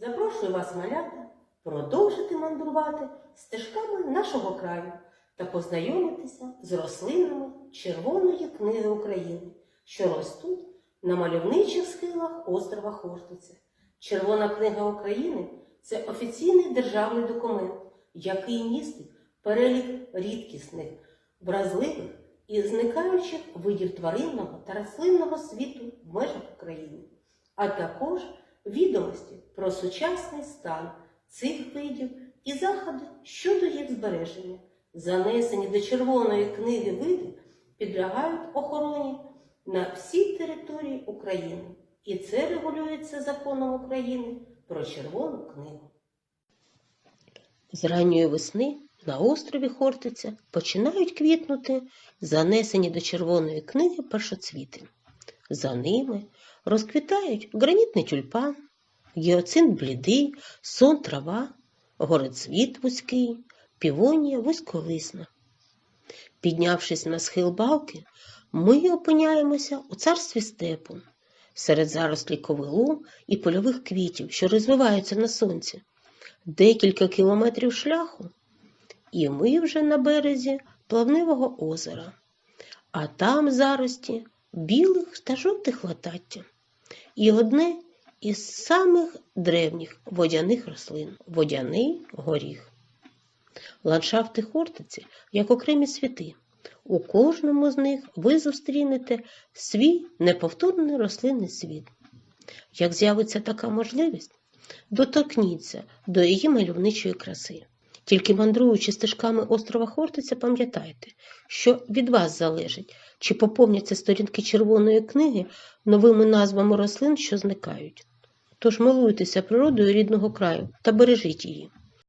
Запрошую вас, малята, продовжити мандрувати стежками нашого краю та познайомитися з рослинами Червоної книги України, що ростуть на мальовничих схилах острова Хортиця. Червона книга України це офіційний державний документ, який містить перелік рідкісних, вразливих і зникаючих видів тваринного та рослинного світу в межах України, а також відомості про сучасний стан цих видів і заходи щодо їх збереження. Занесені до Червоної книги види підлягають охороні на всій території України, і це регулюється законом України про Червону книгу. З ранньої весни на острові Хортиця починають квітнути занесені до Червоної книги першоцвіти. За ними розквітають гранітний тюльпан, гіоцинт блідий, сон трава, горецвіт вузький, півонія вузьколисна. Піднявшись на схил балки, ми опиняємося у царстві степу, серед зарослі ковилу і польових квітів, що розвиваються на сонці. Декілька кілометрів шляху, і ми вже на березі плавнивого озера, а там зарості білих та жовтих латаття. І одне із самих древніх водяних рослин водяний горіх. Ландшафти Хортиці як окремі світи. У кожному з них ви зустрінете свій неповторний рослинний світ. Як з'явиться така можливість, доторкніться до її мальовничої краси. Тільки мандруючи стежками острова Хортиця, пам'ятайте, що від вас залежить, чи поповняться сторінки червоної книги новими назвами рослин, що зникають. Тож милуйтеся природою рідного краю та бережіть її.